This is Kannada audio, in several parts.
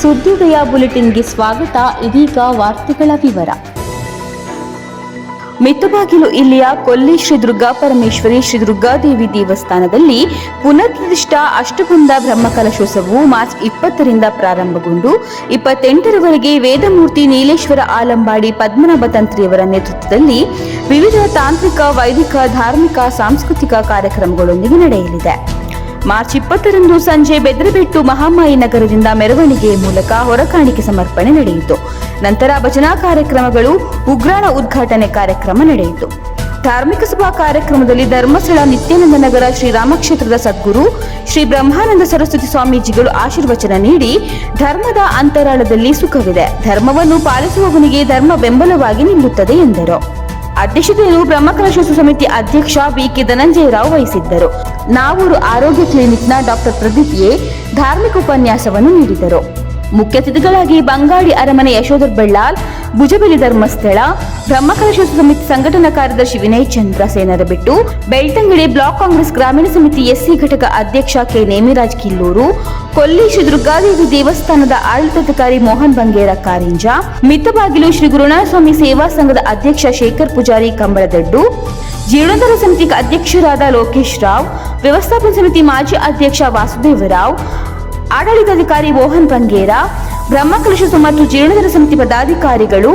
ಸುದ್ದಿದಯ ಬುಲೆಟಿನ್ಗೆ ಸ್ವಾಗತ, ಇದೀಗ ವಾರ್ತೆಗಳ ವಿವರ. ಮಿತುಬಾಗಿಲು ಇಲ್ಲಿಯ ಕೊಲ್ಲಿ ಶ್ರೀ ದುರ್ಗಾ ಪರಮೇಶ್ವರಿ ಶ್ರೀ ದುರ್ಗಾದೇವಿ ದೇವಸ್ಥಾನದಲ್ಲಿ ಪುನರ್ಪ್ರತಿಷ್ಠ ಅಷ್ಟಗುಂದ ಬ್ರಹ್ಮಕಲಶೋತ್ಸವವು ಮಾರ್ಚ್ ಇಪ್ಪತ್ತರಿಂದ ಪ್ರಾರಂಭಗೊಂಡು, ಇಪ್ಪತ್ತೆಂಟರವರೆಗೆ ವೇದಮೂರ್ತಿ ನೀಲೇಶ್ವರ ಆಲಂಬಾಡಿ ಪದ್ಮನಾಭ ತಂತ್ರಿಯವರ ನೇತೃತ್ವದಲ್ಲಿ ವಿವಿಧ ತಾಂತ್ರಿಕ, ವೈದಿಕ, ಧಾರ್ಮಿಕ, ಸಾಂಸ್ಕೃತಿಕ ಕಾರ್ಯಕ್ರಮಗಳೊಂದಿಗೆ ನಡೆಯಲಿದೆ. ಮಾರ್ಚ್ ಇಪ್ಪತ್ತರಂದು ಸಂಜೆ ಬೆದ್ರಬೆಟ್ಟು ಮಹಾಮಾಯಿ ನಗರದಿಂದ ಮೆರವಣಿಗೆಯ ಮೂಲಕ ಹೊರಕಾಣಿಕೆ ಸಮರ್ಪಣೆ ನಡೆಯಿತು. ನಂತರ ಭಜನಾ ಕಾರ್ಯಕ್ರಮಗಳು, ಉಗ್ರಾಣ ಉದ್ಘಾಟನೆ ಕಾರ್ಯಕ್ರಮ ನಡೆಯಿತು. ಧಾರ್ಮಿಕ ಸಭಾ ಕಾರ್ಯಕ್ರಮದಲ್ಲಿ ಧರ್ಮಸ್ಥಳ, ನಿತ್ಯಾನಂದ ನಗರ ಶ್ರೀರಾಮಕ್ಷೇತ್ರದ ಸದ್ಗುರು, ಶ್ರೀ ಬ್ರಹ್ಮಾನಂದ ಸರಸ್ವತಿ ಸ್ವಾಮೀಜಿಗಳು ಆಶೀರ್ವಚನ ನೀಡಿ ಧರ್ಮದ ಅಂತರಾಳದಲ್ಲಿ ಸುಖವಿದೆ. ಧರ್ಮವನ್ನು ಪಾಲಿಸುವವನಿಗೆ ಧರ್ಮ ಬೆಂಬಲವಾಗಿ ನಿಲ್ಲುತ್ತದೆ ಎಂದರು. ಅಧ್ಯಕ್ಷತೆಯನ್ನು ಬ್ರಹ್ಮಕಲಶೋತ್ಸವ ಸಮಿತಿ ಅಧ್ಯಕ್ಷ ಬಿಕೆ ಧನಂಜಯ ರಾವ್ ವಹಿಸಿದ್ದರು. ನಾವೂರು ಆರೋಗ್ಯ ಕ್ಲಿನಿಕ್ನ ಡಾಕ್ಟರ್ ಪ್ರದೀಪ್ ಎ. ಧಾರ್ಮಿಕ ಉಪನ್ಯಾಸವನ್ನು ನೀಡಿದರು. ಮುಖ್ಯ ಅತಿಥಿಗಳಾಗಿ ಬಂಗಾಡಿ ಅರಮನೆ ಯಶೋಧರ್ ಬೆಳ್ಳಾಲ್, ಭುಜಬಲಿ ಧರ್ಮಸ್ಥಳ, ಬ್ರಹ್ಮಕಲಶ ಸಮಿತಿ ಸಂಘಟನಾ ಕಾರ್ಯದರ್ಶಿ ವಿನಯ್ ಚಂದ್ರ ಸೇನರ ಬಿಟ್ಟು ಬೆಳ್ತಂಗಡಿ ಬ್ಲಾಕ್ ಕಾಂಗ್ರೆಸ್ ಗ್ರಾಮೀಣ ಸಮಿತಿ ಎಸ್ಸಿ ಘಟಕ ಅಧ್ಯಕ್ಷ ಕೆ ನೇಮಿರಾಜ್ ಕಿಲ್ಲೂರು, ಕೊಲ್ಲಿ ಶ್ರೀ ದುರ್ಗಾದೇವಿ ದೇವಸ್ಥಾನದ ಆಡಳಿತಾಧಿಕಾರಿ ಮೋಹನ್ ಬಂಗೇರ ಕಾರಿಂಜ ಮಿತ್ತಬಾಗಿಲು ಶ್ರೀ ಗುರುನಾಥಸ್ವಾಮಿ ಸೇವಾ ಸಂಘದ ಅಧ್ಯಕ್ಷ ಶೇಖರ್ ಪೂಜಾರಿ ಕಂಬಳದಡ್ಡು ಜೀರ್ಣೋದ್ಧಾರ ಸಮಿತಿ ಅಧ್ಯಕ್ಷರಾದ ಲೋಕೇಶ್ ರಾವ್, ವ್ಯವಸ್ಥಾಪನಾ ಸಮಿತಿ ಮಾಜಿ ಅಧ್ಯಕ್ಷ ವಾಸುದೇವರಾವ್ ಆಡಳಿತಾಧಿಕಾರಿ ಮೋಹನ್ ಬಂಗೇರ ಬ್ರಹ್ಮಕಲಶ ಮತ್ತು ಜೀರ್ಣೋದ್ಧಾರ ಸಮಿತಿ ಪದಾಧಿಕಾರಿಗಳು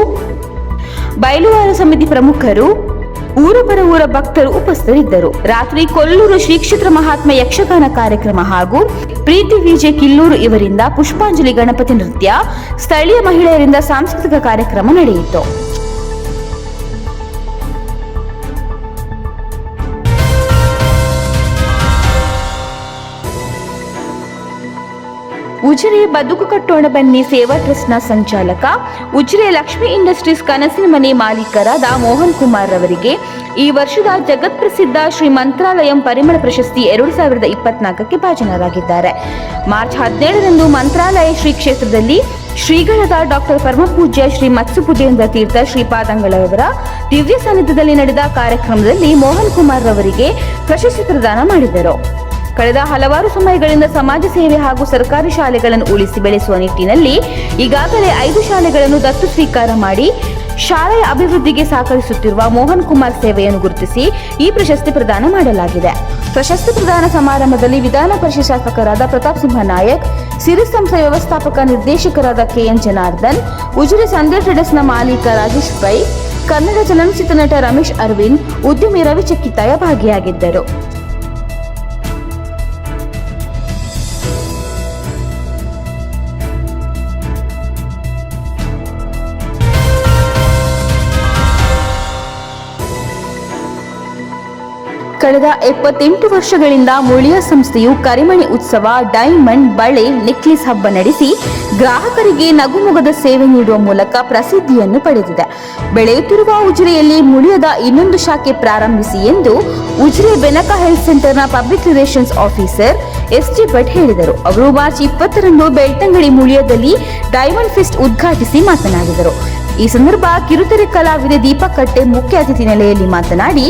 ಬಯಲುವಾರ ಸಮಿತಿ ಪ್ರಮುಖರು, ಊರು ಪರ ಊರ ಭಕ್ತರು ಉಪಸ್ಥಿತರಿದ್ದರು. ರಾತ್ರಿ ಕೊಲ್ಲೂರು ಶ್ರೀ ಕ್ಷೇತ್ರ ಮಹಾತ್ಮ ಯಕ್ಷಗಾನ ಕಾರ್ಯಕ್ರಮ ಹಾಗೂ ಪ್ರೀತಿ ವಿಜಯ್ ಕಿಲ್ಲೂರು ಇವರಿಂದ ಪುಷ್ಪಾಂಜಲಿ ಗಣಪತಿ ನೃತ್ಯ, ಸ್ಥಳೀಯ ಮಹಿಳೆಯರಿಂದ ಸಾಂಸ್ಕೃತಿಕ ಕಾರ್ಯಕ್ರಮ ನಡೆಯಿತು. ಉಜಿರೆ ಬದುಕು ಕಟ್ಟೋಣ ಬನ್ನಿ ಸೇವಾ ಟ್ರಸ್ಟ್ನ ಸಂಚಾಲಕ. ಉಜಿರೆ ಲಕ್ಷ್ಮಿ ಇಂಡಸ್ಟ್ರೀಸ್ ಕನಸಿನ ಮನೆ ಮಾಲೀಕರಾದ ಮೋಹನ್ ಕುಮಾರ್ ಅವರಿಗೆ ಈ ವರ್ಷದ ಜಗತ್ ಪ್ರಸಿದ್ಧ ಶ್ರೀ ಮಂತ್ರಾಲಯಂ ಪರಿಮಳ ಪ್ರಶಸ್ತಿ ಎರಡು ಸಾವಿರದ ಇಪ್ಪತ್ನಾಲ್ಕಕ್ಕೆ ಭಾಜನರಾಗಿದ್ದಾರೆ. ಮಾರ್ಚ್ ಹದಿನೇಳರಂದು ಮಂತ್ರಾಲಯ ಶ್ರೀ ಕ್ಷೇತ್ರದಲ್ಲಿ ಶ್ರೀಗಳಾದ ಡಾಕ್ಟರ್ ಪರಮಪೂಜ್ಯ ಶ್ರೀ ಮತ್ಸ್ಯಪುಜೇಂದ್ರ ತೀರ್ಥ ಶ್ರೀಪಾದಂಗಳವರ ದಿವ್ಯ ಸಾನ್ನಿಧ್ಯದಲ್ಲಿ ನಡೆದ ಕಾರ್ಯಕ್ರಮದಲ್ಲಿ ಮೋಹನ್ ಕುಮಾರ್ ಅವರಿಗೆ ಪ್ರಶಸ್ತಿ ಪ್ರದಾನ ಮಾಡಿದರು. ಕಳೆದ ಹಲವಾರು ಸಮಯಗಳಿಂದ ಸಮಾಜ ಸೇವೆ ಹಾಗೂ ಸರ್ಕಾರಿ ಶಾಲೆಗಳನ್ನು ಉಳಿಸಿ ಬೆಳೆಸುವ ನಿಟ್ಟಿನಲ್ಲಿ ಈಗಾಗಲೇ ಐದು ಶಾಲೆಗಳನ್ನು ದತ್ತು ಸ್ವೀಕಾರ ಮಾಡಿ ಶಾಲೆಯ ಅಭಿವೃದ್ಧಿಗೆ ಸಹಕರಿಸುತ್ತಿರುವ ಮೋಹನ್ ಕುಮಾರ್ ಸೇವೆಯನ್ನು ಗುರುತಿಸಿ ಈ ಪ್ರಶಸ್ತಿ ಪ್ರದಾನ ಮಾಡಲಾಗಿದೆ. ಪ್ರಶಸ್ತಿ ಪ್ರದಾನ ಸಮಾರಂಭದಲ್ಲಿ ವಿಧಾನ ಪರಿಷತ್ ಶಾಸಕರಾದ ಪ್ರತಾಪ್ ಸಿಂಹ ನಾಯಕ್, ಸಿರಿ ಸಂಸ್ಥೆ ವ್ಯವಸ್ಥಾಪಕ ನಿರ್ದೇಶಕರಾದ ಕೆಎನ್ ಜನಾರ್ದನ್, ಉಜಿರೆ ಸಂಧ್ಯಾ ಟ್ರೇಡರ್ಸ್ನ ಮಾಲೀಕ ರಾಜೇಶ್ ಪೈ, ಕನ್ನಡ ಚಲನಚಿತ್ರ ನಟ ರಮೇಶ್ ಅರವಿಂದ್, ಉದ್ಯಮಿ ರವಿ ಚಕ್ಕಿತಾಯ ಭಾಗಿಯಾಗಿದ್ದರು. ಕಳೆದ ಎಪ್ಪತ್ತೆಂಟು ವರ್ಷಗಳಿಂದ ಮುಳಿಯ ಸಂಸ್ಥೆಯು ಕರಿಮಣಿ ಉತ್ಸವ, ಡೈಮಂಡ್ ಬಳೆ, ನೆಕ್ಲೆಸ್ ಹಬ್ಬ ನಡೆಸಿ ಗ್ರಾಹಕರಿಗೆ ನಗುಮುಗದ ಸೇವೆ ನೀಡುವ ಮೂಲಕ ಪ್ರಸಿದ್ಧಿಯನ್ನು ಪಡೆದಿದೆ. ಬೆಳೆಯುತ್ತಿರುವ ಉಜಿರೆಯಲ್ಲಿ ಮುಳಿಯದ ಇನ್ನೊಂದು ಶಾಖೆ ಪ್ರಾರಂಭಿಸಿ ಎಂದು Ujire Benaka health ಸೆಂಟರ್ನ public relations officer S G Bhat ಹೇಳಿದರು. ಅವರು ಮಾರ್ಚ್ ಇಪ್ಪತ್ತರಂದು ಬೆಳ್ತಂಗಡಿ ಮುಳಿಯದಲ್ಲಿ ಡೈಮಂಡ್ ಫೆಸ್ಟ್ ಉದ್ಘಾಟಿಸಿ ಮಾತನಾಡಿದರು. ಈ ಸಂದರ್ಭ ಕಿರುತೆರೆ ಕಲಾವಿದೆ ದೀಪಕ್ ಕಟ್ಟೆ ಮುಖ್ಯ ಅತಿಥಿ ನೆಲೆಯಲ್ಲಿ ಮಾತನಾಡಿ,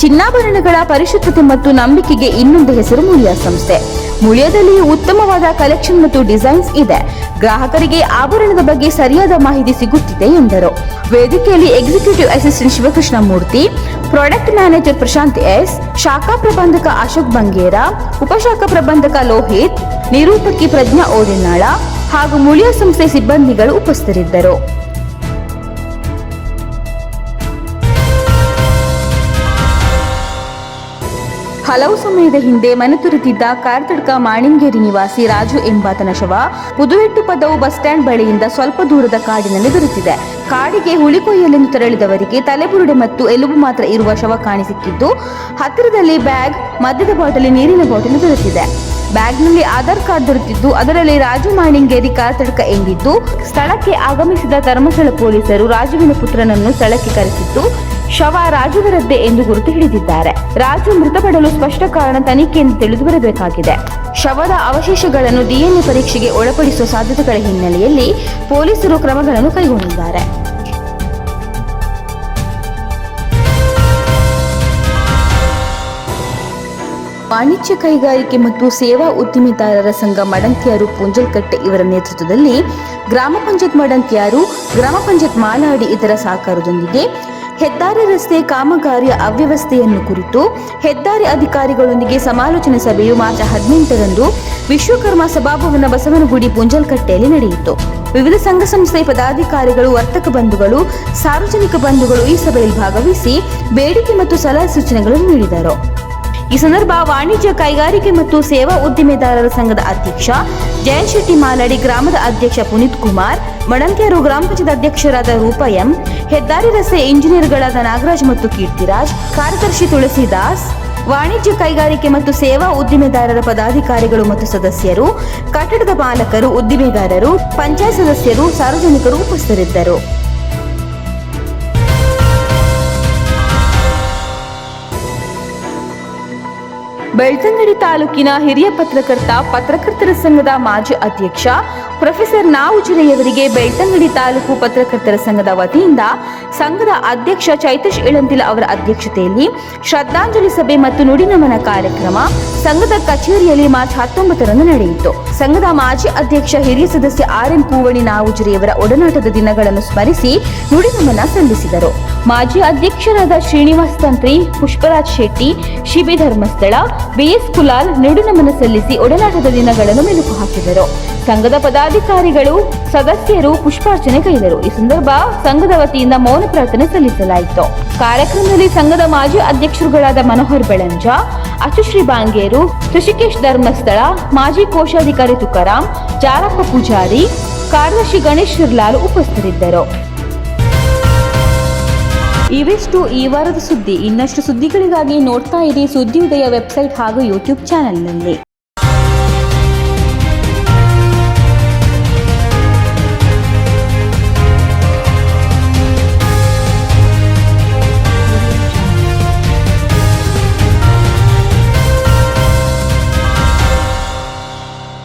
ಚಿನ್ನಾಭರಣಗಳ ಪರಿಶುದ್ಧತೆ ಮತ್ತು ನಂಬಿಕೆಗೆ ಇನ್ನೊಂದು ಹೆಸರು ಮೂಲ್ಯ ಸಂಸ್ಥೆ. ಮೂಲ್ಯದಲ್ಲಿ ಉತ್ತಮವಾದ ಕಲೆಕ್ಷನ್ ಮತ್ತು ಡಿಸೈನ್ಸ್ ಇದೆ. ಗ್ರಾಹಕರಿಗೆ ಆಭರಣದ ಬಗ್ಗೆ ಸರಿಯಾದ ಮಾಹಿತಿ ಸಿಗುತ್ತಿದೆ ಎಂದರು. ವೇದಿಕೆಯಲ್ಲಿ executive assistant Shivakrishna Murthy product manager Prashanth S, ಶಾಖಾ ಪ್ರಬಂಧಕ ಅಶೋಕ್ ಬಂಗೇರ, ಉಪಶಾಖಾ ಪ್ರಬಂಧಕ ಲೋಹಿತ್, ನಿರೂಪಕಿ ಪ್ರಜ್ಞಾ ಓಡಿನಾಳ ಹಾಗೂ ಮೂಲ್ಯ ಸಂಸ್ಥೆ ಸಿಬ್ಬಂದಿಗಳು ಉಪಸ್ಥಿತರಿದ್ದರು. ಹಲವು ಸಮಯದ ಹಿಂದೆ ಮನೆ ತೊರೆದಿದ್ದ ಕಾರ್ತಡ್ಕ ಮಾಣಿಂಗೇರಿ ನಿವಾಸಿ ರಾಜು ಎಂಬಾತನ ಶವ ಪುದುವೆಟ್ಟು ಪದವು ಬಸ್ ಸ್ಟ್ಯಾಂಡ್ ಬಳಿಯಿಂದ ಸ್ವಲ್ಪ ದೂರದ ಕಾಡಿನಲ್ಲಿ ದೊರೆತಿದೆ. ಕಾಡಿಗೆ ಹುಲಿ ಕೊಯ್ಯಲೆಂದು ತೆರಳಿದವರಿಗೆ ತಲೆಬುರುಡೆ ಮತ್ತು ಎಲುಬು ಮಾತ್ರ ಇರುವ ಶವ ಕಾಣಿಸಿಕ್ಕಿದ್ದು ಹತ್ತಿರದಲ್ಲಿ ಬ್ಯಾಗ್, ಮದ್ಯದ ಬಾಟಲಿ, ನೀರಿನ ಬಾಟಲಿ ದೊರೆತಿದೆ. ಬ್ಯಾಗ್ನಲ್ಲಿ ಆಧಾರ್ ಕಾರ್ಡ್ ದೊರೆತಿದ್ದು, ಅದರಲ್ಲಿ ರಾಜು ಮಾಣಿಂಗೇರಿ ಕಾರ್ತಡ್ಕ ಎಂದಿದ್ದು, ಸ್ಥಳಕ್ಕೆ ಆಗಮಿಸಿದ ಧರ್ಮಸ್ಥಳ ಪೊಲೀಸರು ರಾಜುವಿನ ಪುತ್ರನನ್ನು ಸ್ಥಳಕ್ಕೆ ಕರೆಸಿದ್ದು ಶವ ರಾಜುವರದ್ದೇ ಎಂದು ಗುರುತು ಹಿಡಿದಿದ್ದಾರೆ. ರಾಜು ಮೃತಪಡಲು ಸ್ಪಷ್ಟ ಕಾರಣ ತನಿಖೆಯಿಂದ ತಿಳಿದು ಬರಬೇಕಾಗಿದೆ ಶವದ ಅವಶೇಷಗಳನ್ನು ಡಿಎನ್ಎ ಪರೀಕ್ಷೆಗೆ ಒಳಪಡಿಸುವ ಸಾಧ್ಯತೆಗಳ ಹಿನ್ನೆಲೆಯಲ್ಲಿ ಪೊಲೀಸರು ಕ್ರಮಗಳನ್ನು ಕೈಗೊಂಡಿದ್ದಾರೆ. ವಾಣಿಜ್ಯ ಕೈಗಾರಿಕೆ ಮತ್ತು ಸೇವಾ ಉದ್ದಿಮೆದಾರರ ಸಂಘ ಮಡಂಕಿಯಾರು ಪುಂಜಲ್ಕಟ್ಟೆ ಇವರ ನೇತೃತ್ವದಲ್ಲಿ ಗ್ರಾಮ ಪಂಚಾಯತ್ ಮಡಂಕಿಯಾರು ಗ್ರಾಮ ಪಂಚಾಯತ್ ಮಾಲಾಡಿ ಇದರ ಸಹಕಾರದೊಂದಿಗೆ ಹೆದ್ದಾರಿ ರಸ್ತೆ ಕಾಮಗಾರಿಯ ಅವ್ಯವಸ್ಥೆಯನ್ನು ಕುರಿತು ಹೆದ್ದಾರಿ ಅಧಿಕಾರಿಗಳೊಂದಿಗೆ ಸಮಾಲೋಚನೆ ಸಭೆಯು ಮಾರ್ಚ್ ಹದಿನೆಂಟರಂದು ವಿಶ್ವಕರ್ಮ ಸಭಾಭವನ ಬಸವನಗುಡಿ ಪುಂಜಲ್ಕಟ್ಟೆಯಲ್ಲಿ ನಡೆಯಿತು. ವಿವಿಧ ಸಂಘ ಸಂಸ್ಥೆ ಪದಾಧಿಕಾರಿಗಳು, ವರ್ತಕ ಬಂಧುಗಳು, ಸಾರ್ವಜನಿಕ ಬಂಧುಗಳು ಈ ಸಭೆಯಲ್ಲಿ ಭಾಗವಹಿಸಿ ಬೇಡಿಕೆ ಮತ್ತು ಸಲಹೆ ಸೂಚನೆಗಳನ್ನು ನೀಡಿದರು. ಈ ಸಂದರ್ಭ ವಾಣಿಜ್ಯ ಕೈಗಾರಿಕೆ ಮತ್ತು ಸೇವಾ ಉದ್ದಿಮೆದಾರರ ಸಂಘದ ಅಧ್ಯಕ್ಷ ಜಯಂತ್ ಶೆಟ್ಟಿ ಮಾಲಾಡಿ ಗ್ರಾಮದ ಅಧ್ಯಕ್ಷ ಪುನೀತ್ ಕುಮಾರ್ ಮಡಂಕೆಯರು ಗ್ರಾಮ ಪಂಚಾಯತ್ ಅಧ್ಯಕ್ಷರಾದ ರೂಪ ಎಂ, ಹೆದ್ದಾರಿ ರಸ್ತೆ ಇಂಜಿನಿಯರ್ಗಳಾದ ನಾಗರಾಜ್ ಮತ್ತು ಕೀರ್ತಿರಾಜ್, ಕಾರ್ಯದರ್ಶಿ ತುಳಸಿದಾಸ್, ವಾಣಿಜ್ಯ ಕೈಗಾರಿಕೆ ಮತ್ತು ಸೇವಾ ಉದ್ದಿಮೆದಾರರ ಪದಾಧಿಕಾರಿಗಳು ಮತ್ತು ಸದಸ್ಯರು, ಕಟ್ಟಡದ ಪಾಲಕರು ಉದ್ದಿಮೆದಾರರು, ಪಂಚಾಯತ್ ಸದಸ್ಯರು, ಸಾರ್ವಜನಿಕರು ಉಪಸ್ಥಿತರಿದ್ದರು. ಬೆಳ್ತಂಗಡಿ ತಾಲೂಕಿನ ಹಿರಿಯ ಪತ್ರಕರ್ತ, ಪತ್ರಕರ್ತರ ಸಂಘದ ಮಾಜಿ ಅಧ್ಯಕ್ಷ, ಪ್ರೊಫೆಸರ್ ನಾವುಜಿರೆಯವರಿಗೆ ಬೆಳ್ತಂಗಡಿ ತಾಲೂಕು ಪತ್ರಕರ್ತರ ಸಂಘದ ವತಿಯಿಂದ ಸಂಘದ ಅಧ್ಯಕ್ಷ ಚೈತೇಶ್ ಇಳಂತಿಲ ಅವರ ಅಧ್ಯಕ್ಷತೆಯಲ್ಲಿ ಶ್ರದ್ಧಾಂಜಲಿ ಸಭೆ ಮತ್ತು ನುಡಿನಮನ ಕಾರ್ಯಕ್ರಮ ಸಂಘದ ಕಚೇರಿಯಲ್ಲಿ ಮಾರ್ಚ್ ಹತ್ತೊಂಬತ್ತರಂದು ನಡೆಯಿತು. ಸಂಘದ ಮಾಜಿ ಅಧ್ಯಕ್ಷ, ಹಿರಿಯ ಸದಸ್ಯ ಆರ್ ಎಂ ಪೂವಣಿ ನಾವುಜಿರೆಯವರ ಒಡನಾಟದ ದಿನಗಳನ್ನು ಸ್ಮರಿಸಿ ನುಡಿನಮನ ಸಲ್ಲಿಸಿದರು. ಮಾಜಿ ಅಧ್ಯಕ್ಷರಾದ ಶ್ರೀನಿವಾಸ್ ತಂತ್ರಿ, ಪುಷ್ಪರಾಜ್ ಶೆಟ್ಟಿ, ಶಿಬಿ ಧರ್ಮಸ್ಥಳ, ಬಿಎಸ್ ಕುಲಾಲ್ ನುಡಿನಮನ ಸಲ್ಲಿಸಿ ಒಡನಾಟದ ದಿನಗಳನ್ನು ಮೆಲುಕು ಹಾಕಿದರು ಸಂಘದ ಪದಾಧಿಕಾರಿಗಳು, ಸದಸ್ಯರು ಪುಷ್ಪಾರ್ಚನೆ ಕೈದರು. ಈ ಸಂದರ್ಭ ಸಂಘದ ವತಿಯಿಂದ ಮೌನ ಪ್ರಾರ್ಥನೆ ಸಲ್ಲಿಸಲಾಯಿತು. ಕಾರ್ಯಕ್ರಮದಲ್ಲಿ ಸಂಘದ ಮಾಜಿ ಅಧ್ಯಕ್ಷರುಗಳಾದ ಮನೋಹರ್ ಬೆಳಂಜ ಅಚುಶ್ರೀ ಬಾಂಗೇರು, ಋಷಿಕೇಶ್ ಧರ್ಮಸ್ಥಳ, ಮಾಜಿ ಕೋಶಾಧಿಕಾರಿ ತುಕಾರಾಂ, ಜಾರಪ್ಪ ಪೂಜಾರಿ, ಕಾರ್ಯದರ್ಶಿ ಗಣೇಶ್ ಶಿರ್ಲಾಲ್ ಉಪಸ್ಥಿತರಿದ್ದರು. ಇವಿಷ್ಟು ಈ ವಾರದ ಸುದ್ದಿ. ಇನ್ನಷ್ಟು ಸುದ್ದಿಗಳಿಗಾಗಿ ನೋಡ್ತಾ ಇರಿ ಸುದ್ದಿ ಉದಯ ವೆಬ್ಸೈಟ್ ಹಾಗೂ ಯೂಟ್ಯೂಬ್ ಚಾನೆಲ್ನಲ್ಲಿ.